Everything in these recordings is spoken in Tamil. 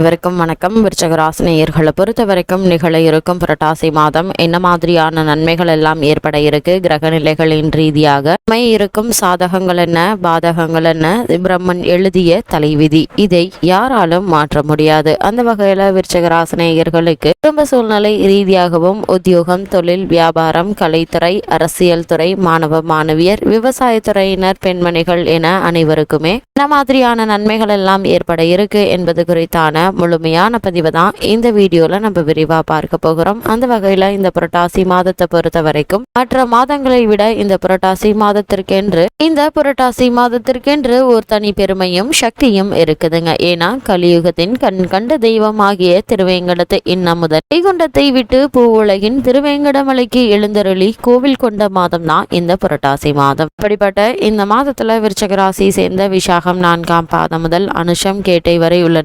வரைக்கும் வணக்கம். விருச்சக ராசினியர்களை பொறுத்த வரைக்கும் நிகழ இருக்கும் புரட்டாசி மாதம் என்ன மாதிரியான நன்மைகள் எல்லாம் ஏற்பட இருக்கு? கிரக நிலைகளின் ரீதியாக மை இருக்கும் சாதகங்கள் என்ன? பாதகங்கள் என்ன? பிரம்மன் எழுதிய தலைவிதி. இதை யாராலும் மாற்ற முடியாது. அந்த வகையில விருச்சகராசினியர்களுக்கு குடும்ப சூழ்நிலை ரீதியாகவும் உத்தியோகம் தொழில் வியாபாரம் கலைத்துறை அரசியல் துறை மாணவ மாணவியர் விவசாயத்துறையினர் பெண்மணிகள் என அனைவருக்குமே என்ன மாதிரியான நன்மைகள் எல்லாம் ஏற்பட இருக்கு என்பது குறித்தான முழுமையான பதிவை தான். இந்த வீடியோல நம்ம விரிவா பார்க்க போகிறோம். அந்த வகையில இந்த புரட்டாசி மாதத்தை பொறுத்த வரைக்கும் மற்ற மாதங்களை விட இந்த புரட்டாசி மாதத்திற்கென்று இந்த புரட்டாசி மாதத்திற்கென்று ஒரு தனி பெருமையும் சக்தியும் இருக்குதுங்க. ஏன்னா கலியுகத்தின் கண் கண்ட தெய்வம் ஆகிய திருவேங்கடத்து இன்னமுதல் வைகுண்டத்தை விட்டு பூவுலகின் திருவேங்கடமலைக்கு எழுந்தருளி கோவில் கொண்ட மாதம் தான் இந்த புரட்டாசி மாதம். அப்படிப்பட்ட இந்த மாதத்துல விருச்சகராசி சேர்ந்த விசாகம் நான்காம் பாதம் முதல் அனுஷம் கேட்டை வரை உள்ள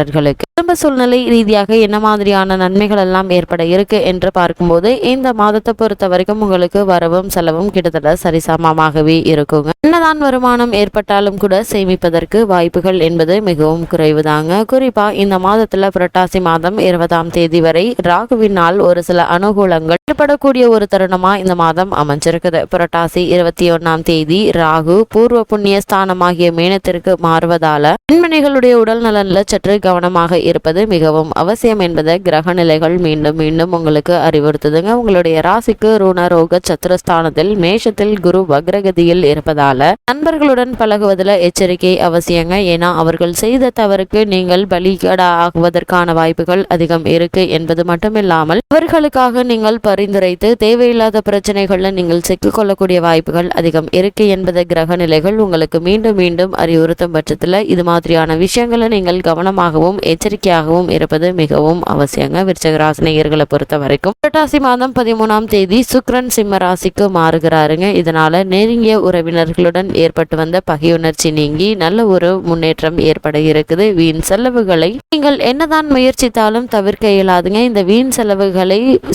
ఆర్డర్లకు குடும்ப சூழ்நிலை ரீதியாக என்ன மாதிரியான நன்மைகள் எல்லாம் ஏற்பட இருக்கு என்று பார்க்கும்போது இந்த மாதத்தை பொறுத்த வரைக்கும் உங்களுக்கு வரவும் செலவும் கிட்டத்தட்ட சரிசமமாகவே இருக்குங்க. என்னதான் வருமானம் ஏற்பட்டாலும் கூட சேமிப்பதற்கு வாய்ப்புகள் என்பது மிகவும் குறைவுதாங்க. குறிப்பா இந்த மாதத்துல புரட்டாசி மாதம் இருபதாம் தேதி வரை ராகுவினால் ஒரு சில அனுகூலங்கள் ஏற்படக்கூடிய ஒரு தருணமா இந்த மாதம் அமைஞ்சிருக்குது. புரட்டாசி இருபத்தி ஒன்னாம் தேதி ராகு பூர்வ புண்ணிய ஸ்தானமாகிய மேனத்திற்கு மாறுவதால பெண்மணிகளுடைய உடல் நலன்ல சற்று கவனமாக இருப்பது மிகவும் அவசியம் என்பதை கிரக நிலைகள் மீண்டும் மீண்டும் உங்களுக்கு அறிவுறுத்துதுங்க. உங்களுடைய ராசிக்கு ருணரோக சத்துரஸ்தானத்தில் மேஷத்தில் குரு வக்ரகதியில் இருப்பதால நண்பர்களுடன் பழகுவதில் எச்சரிக்கை அவசியங்க. ஏன்னா அவர்கள் செய்த தவறுக்கு நீங்கள் பலிகடா ஆகுவதற்கான வாய்ப்புகள் அதிகம் இருக்கு என்பது மட்டுமில்லாமல் அவர்களுக்காக நீங்கள் பரிந்துரைத்து தேவையில்லாத பிரச்சனைகளில் நீங்கள் சிக்கிக்கொள்ளக்கூடிய வாய்ப்புகள் அதிகம் இருக்கு என்பதை கிரக நிலைகள் உங்களுக்கு மீண்டும் மீண்டும் அறிவுறுத்தும் பட்சத்தில் இது மாதிரியான விஷயங்களை நீங்கள் கவனமாகவும் எச்சரிக்கையாகவும் இருப்பது மிகவும் அவசியங்க. விருச்சகராசினியர்களை பொறுத்த வரைக்கும் புரட்டாசி மாதம் பதிமூணாம் தேதி சுக்ரன் சிம்ம ராசிக்கு மாறுகிறாருங்க. இதனால நெருங்கிய உறவினர்களுடன் ஏற்பட்டு வந்த பகையுணர்ச்சி நீங்கி நல்ல ஒரு முன்னேற்றம் ஏற்பட இருக்குது. வீண் செலவுகளை நீங்கள் என்னதான் முயற்சித்தாலும் தவிர்க்க இயலாதுங்க. இந்த வீண் செலவுகள்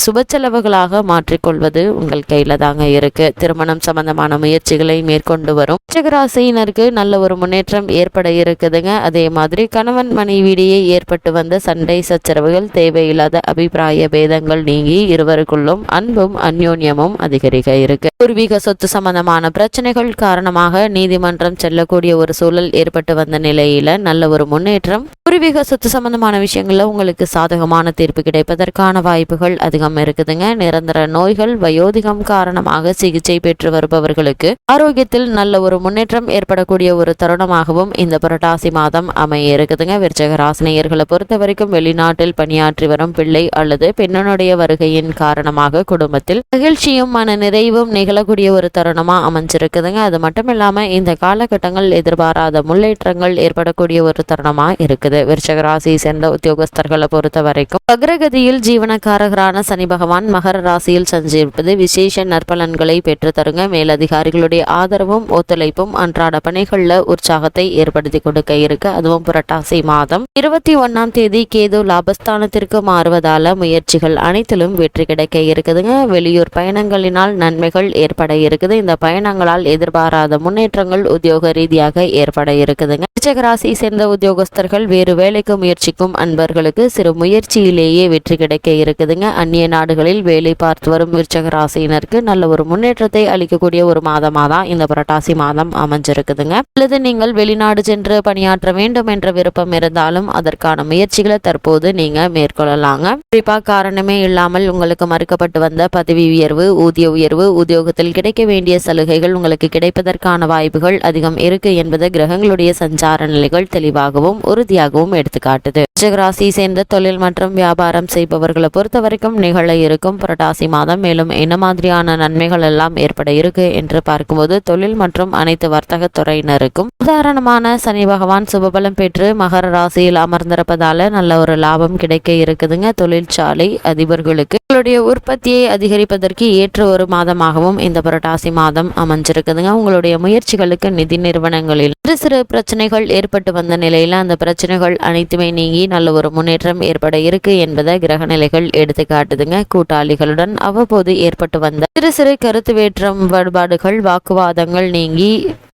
சுப செலவுகளாக மாற்றிக்கொள்வது உங்கள் கையில தாங்க இருக்கு. திருமணம் சம்பந்தமான முயற்சிகளை மேற்கொண்டு வரும். ராசியினருக்கு நல்ல ஒரு முன்னேற்றம் ஏற்பட இருக்குதுங்க. அதே மாதிரி கணவன் மனைவியிடையே ஏற்பட்டு வந்த சண்டை சச்சரவுகள் தேவையில்லாத அபிப்பிராய பேதங்கள் நீங்கி இருவருக்குள்ளும் அன்பும் அந்யோன்யமும் அதிகரிக்க இருக்கு. பூர்வீக சொத்து சம்பந்தமான பிரச்சனைகள் காரணமாக நீதிமன்றம் செல்லக்கூடிய ஒரு சூழல் ஏற்பட்டு வந்த நிலையில நல்ல ஒரு முன்னேற்றம். பூர்வீக சொத்து சம்பந்தமான விஷயங்கள்ல உங்களுக்கு சாதகமான தீர்ப்பு கிடைப்பதற்கான வாய்ப்புகள் அதிகம் இருக்குதுங்க. நிரந்தர நோய்கள் வயோதிகம் காரணமாக சிகிச்சை பெற்று வருபவர்களுக்கு ஆரோக்கியத்தில் நல்ல ஒரு முன்னேற்றம் ஏற்படக்கூடிய ஒரு தருணமாகவும் இந்த புரட்டாசி மாதம் அமைய இருக்குதுங்க. விருச்சக ராசினியர்களை பொறுத்த வரைக்கும் வெளிநாட்டில் பணியாற்றி வரும் பிள்ளை அல்லது பெண்ணனுடைய வருகையின் காரணமாக குடும்பத்தில் மகிழ்ச்சியும் மன நிறைவும் நிகழக்கூடிய ஒரு தருணமா அமைஞ்சிருக்குதுங்க. அது மட்டும் இல்லாமல் இந்த காலகட்டங்கள் எதிர்பாராத முன்னேற்றங்கள் ஏற்படக்கூடிய ஒரு தருணமா இருக்குது. விருச்சகராசியை சேர்ந்த உத்தியோகஸ்தர்களை பொறுத்த வரைக்கும் அக்ரகதியில் ஜீவனக்காரகரான சனி பகவான் மகர ராசியில் சஞ்சரிப்பது விசேஷ நற்பலன்களை பெற்றுத்தருங்க. மேலதிகாரிகளுடைய ஆதரவும் ஒத்துழைப்பும் அன்றாட பணிகளில் உற்சாகத்தை ஏற்படுத்தி கொடுக்க இருக்கு. அதுவும் புரட்டாசி மாதம் இருபத்தி ஒன்னாம் தேதி கேது லாபஸ்தானத்திற்கு மாறுவதால முயற்சிகள் அனைத்திலும் வெற்றி கிடைக்க இருக்குதுங்க. வெளியூர் பயணங்களினால் நன்மைகள் ஏற்பட இருக்குது. இந்த பயணங்களால் எதிர்பாராத முன்னேற்றங்கள் உத்தியோக ரீதியாக ஏற்பட இருக்குதுங்க. விருச்சக ராசியை சேர்ந்த உத்தியோகஸ்தர்கள் வேறு வேலைக்கு முயற்சிக்கும் அன்பர்களுக்கு சிறு முயற்சியிலேயே வெற்றி கிடைக்க இருக்குதுங்க. அந்நிய நாடுகளில் வேலை பார்த்து வரும் விருச்சக ராசியினருக்கு நல்ல ஒரு முன்னேற்றத்தை அளிக்கக்கூடிய ஒரு மாதமாக தான் இந்த புரட்டாசி மாதம் அமைஞ்சிருக்குதுங்க. அல்லது நீங்கள் வெளிநாடு சென்று பணியாற்ற வேண்டும் என்ற விருப்பம் இருந்தாலும் அதற்கான முயற்சிகளை தற்போது நீங்க மேற்கொள்ளலாங்க. குறிப்பா காரணமே இல்லாமல் உங்களுக்கு மறுக்கப்பட்டு வந்த பதவி உயர்வு ஊதிய உயர்வு உத்தியோகத்தில் கிடைக்க வேண்டிய சலுகைகள் உங்களுக்கு கிடைப்பதற்கான வாய்ப்புகள் அதிகம் இருக்கு என்பது கிரகங்களுடைய சஞ்சார நிலைகள் தெளிவாகவும் உறுதியாகவும் எடுத்துக்காட்டுது. ராசி சேர்ந்த தொழில் மற்றும் வியாபாரம் செய்பவர்களை பொறுத்த வரைக்கும் நிகழ இருக்கும் புரட்டாசி மாதம். மேலும் என்ன மாதிரியான நன்மைகள் எல்லாம் ஏற்பட இருக்கு என்று பார்க்கும்போது தொழில் மற்றும் அனைத்து வர்த்தக துறையினருக்கும் உதாரணமான சனி பகவான் சுபபலம் பெற்று மகர ராசியில் அமர்ந்திருப்பதால நல்ல ஒரு லாபம் கிடைக்க இருக்குதுங்க. தொழிற்சாலை அதிபர்களுக்கு உங்களுடைய உற்பத்தியை அதிகரிப்பதற்கு ஏற்ற ஒரு மாதமாகவும் இந்த புரட்டாசி மாதம் அமைஞ்சிருக்குதுங்க. உங்களுடைய முயற்சிகளுக்கு நிதி நிறுவனங்களில் சிறு சிறு பிரச்சனைகள் ஏற்பட்டு வந்த நிலையில அந்த பிரச்சனைகள் அனைத்துமே நீங்கி நல்ல ஒரு முன்னேற்றம் ஏற்பட இருக்கு என்பதை கிரக நிலைகள் எடுத்து காட்டுதுங்க. கூட்டாளிகளுடன் அவ்வப்போது ஏற்பட்டு வந்த சிறு சிறு கருத்து வேற்றம் வேறுபாடுகள் வாக்குவாதங்கள் நீங்கி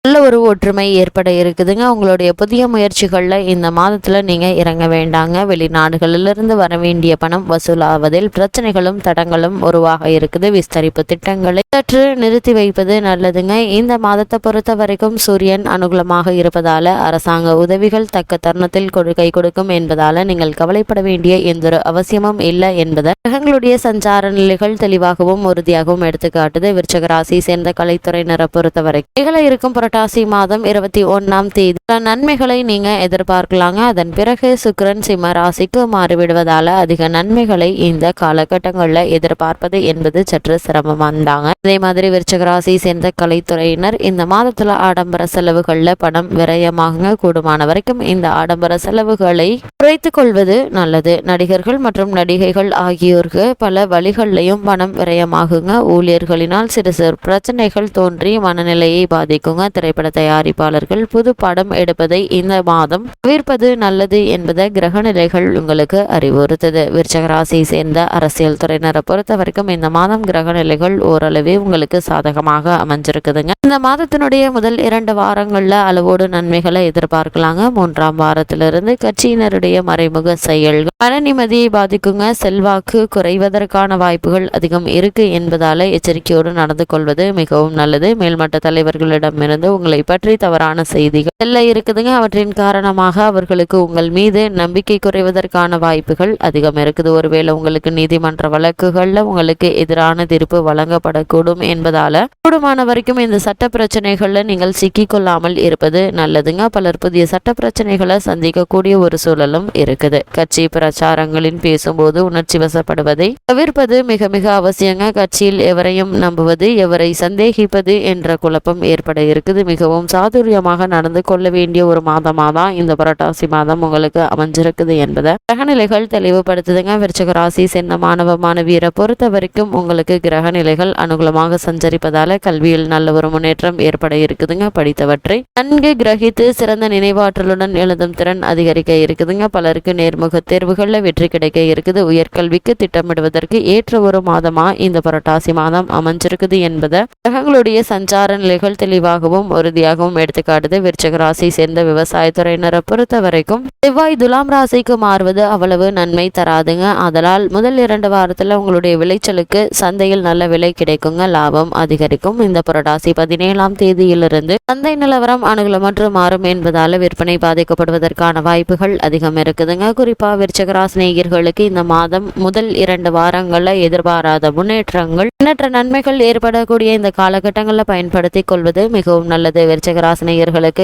நல்ல ஒரு ஒற்றுமை ஏற்பட இருக்குதுங்க. உங்களுடைய புதிய முயற்சிகளில் இந்த மாதத்தில் நீங்கள் இறங்க வேண்டாங்க. வெளிநாடுகளிலிருந்து வர வேண்டிய பணம் வசூலாவதில் பிரச்சனைகளும் தடங்களும் உருவாக இருக்குது. விஸ்தரிப்பு திட்டங்களை சற்று நிறுத்தி வைப்பது நல்லதுங்க. இந்த மாதத்தை பொறுத்த வரைக்கும் சூரியன் அனுகூலமாக இருப்பதால அரசாங்க உதவிகள் தக்க தருணத்தில் கை கொடுக்கும் என்பதால நீங்கள் கவலைப்பட வேண்டிய எந்த ஒரு அவசியமும் இல்லை என்பதை கிரகங்களுடைய சஞ்சார நிலைகள் தெளிவாகவும் உறுதியாகவும் எடுத்துக்காட்டுது. விருச்சகராசி சேர்ந்த கலைத்துறையினரை பொறுத்தவரை நிகழ இருக்கும் புரட்டாசி மாதம் இருபத்தி ஒன்னாம் தேதி. பல நன்மைகளை நீங்க எதிர்பார்க்கலாங்க. அதன் பிறகு சுக்கரன் சிம்ம ராசிக்கு மாறிவிடுவதால அதிக நன்மைகளை இந்த காலகட்டங்களில் எதிர்பார்ப்பது என்பது சற்று சிரமமாந்தாங்க. அதே மாதிரி விருச்சகராசி சேர்ந்த கலைத்துறையினர் இந்த மாதத்துல ஆடம்பர செலவுகள்ல பணம் விரயமாகுங்க. கூடுமான வரைக்கும் இந்த ஆடம்பர செலவுகளை குறைத்துக் கொள்வது நல்லது. நடிகர்கள் மற்றும் நடிகைகள் ஆகியோருக்கு பல வழிகள்லையும் பணம் விரயமாகுங்க. ஊழியர்களினால் சிறு சிறு பிரச்சனைகள் தோன்றி மனநிலையை பாதிக்குங்க. திரைப்பட தயாரிப்பாளர்கள் புது படம் எடுப்பதை இந்த மாதம் தவிர்ப்பது நல்லது என்பதை கிரக நிலைகள் உங்களுக்கு அறிவுறுத்தது. விருச்சகராசியை சேர்ந்த அரசியல் துறையினரை பொறுத்த வரைக்கும் இந்த மாதம் கிரக நிலைகள் ஓரளவே உங்களுக்கு சாதகமாக அமைஞ்சிருக்குதுங்க. இந்த மாதத்தினுடைய முதல் இரண்டு வாரங்கள்ல அளவோடு நன்மைகளை எதிர்பார்க்கலாங்க. மூன்றாம் வாரத்திலிருந்து கட்சியினருடைய மறைமுக செயல்கள் மன நிம்மதியை பாதிக்குங்க. செல்வாக்கு குறைவதற்கான வாய்ப்புகள் அதிகம் இருக்கு என்பதால எச்சரிக்கையோடு நடந்து கொள்வது மிகவும் நல்லது. மேல்மட்ட தலைவர்களிடமிருந்து உங்களை பற்றி தவறான செய்திகள் செல்ல இருக்குதுங்க. அவற்றின் காரணமாக அவர்களுக்கு உங்கள் மீது நம்பிக்கை குறைவதற்கான வாய்ப்புகள் அதிகம் இருக்குது. ஒருவேளை உங்களுக்கு நீதிமன்ற வழக்குகள்ல உங்களுக்கு எதிரான தீர்ப்பு வழங்கப்படக்கூடும் என்பதால கூடுமான வரைக்கும் இந்த சட்ட பிரச்சனைகள்ல நீங்கள் சிக்கிக்கொள்ளாமல் இருப்பது நல்லதுங்க. பலர் புதிய சட்ட பிரச்சனைகளை சந்திக்கக்கூடிய ஒரு சூழலும் இருக்குது. கட்சி பிரச்சாரங்களின் பேசும்போது உணர்ச்சி வசப்படுவதை தவிர்ப்பது மிக மிக அவசியங்க. கட்சியில் எவரையும் நம்புவது எவரை சந்தேகிப்பது என்ற குழப்பம் ஏற்பட இருக்குது. மிகவும் சாதுரியமாக நடந்து கொள்ள வேண்டிய ஒரு மாதமாதான் இந்த புரட்டாசி மாதம் உங்களுக்கு அமைஞ்சிருக்குது என்பதை. கிரகநிலைகள் தெளிவுபடுத்துதுங்க. விருச்சக ராசி சென்ன மாணவ மாணவியரை பொறுத்த வரைக்கும் உங்களுக்கு கிரகநிலைகள் அனுகூலமாக சஞ்சரிப்பதால கல்வியில் நல்ல ஒரு முன்னேற்றம் ஏற்பட இருக்குதுங்க. படித்தவற்றை நன்கு கிரகித்து சிறந்த நினைவாற்றலுடன் எழுதும் திறன் அதிகரிக்க இருக்குதுங்க. பலருக்கு நேர்முக தேர்வுகளில் வெற்றி கிடைக்க இருக்குது. உயர்கல்விக்கு திட்டமிடுவதற்கு ஏற்ற ஒரு மாதமா இந்த புரட்டாசி மாதம் அமைஞ்சிருக்குது என்பதை. கிரகங்களுடைய சஞ்சார நிலைகள் தெளிவாகவும் உறுதியாகவும் எடுத்துக்காட்டுது. விருச்சக ராசியை சேர்ந்த விவசாயத்துறையினரை பொறுத்த வரைக்கும் செவ்வாய் துலாம் ராசிக்கு மாறுவது அவ்வளவு நன்மை தராதுங்க. அதனால் முதல் இரண்டு வாரத்துல உங்களுடைய விளைச்சலுக்கு சந்தையில் நல்ல விலை கிடைக்குங்க. லாபம் அதிகரிக்கும். இந்த புரட்டாசி பதினேழாம் தேதியிலிருந்து சந்தை நிலவரம் அனுகூலமற்று மாறும் என்பதால் விற்பனை பாதிக்கப்படுவதற்கான வாய்ப்புகள் அதிகம் இருக்குதுங்க. குறிப்பா விருச்சக ராசி நேயர்களுக்கு இந்த மாதம் முதல் இரண்டு வாரங்களில் எதிர்பாராத முன்னேற்றங்கள் எண்ணற்ற நன்மைகள் ஏற்படக்கூடிய இந்த காலகட்டங்களில் பயன்படுத்திக் கொள்வது மிகவும் நல்லது விருச்சக ராசி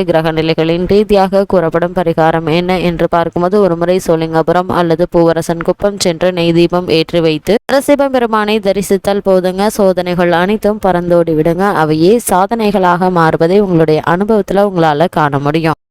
கிரக நிலைகளின் ரீதியாக கூறப்படும் பரிகாரம் என்ன என்று பார்க்கும்போது ஒருமுறை சோழிங்கபுரம் அல்லது பூவரசன் குப்பம் சென்று நெய் தீபம் ஏற்றி வைத்து நரசிம்ம பெருமானை தரிசித்தால் போதுங்க. சோதனைகள் அனைத்தும் பறந்தோடி விடுங்க அவையே சாதனைகளாக மாறுவதை உங்களுடைய அனுபவத்துல உங்களால காண முடியும்.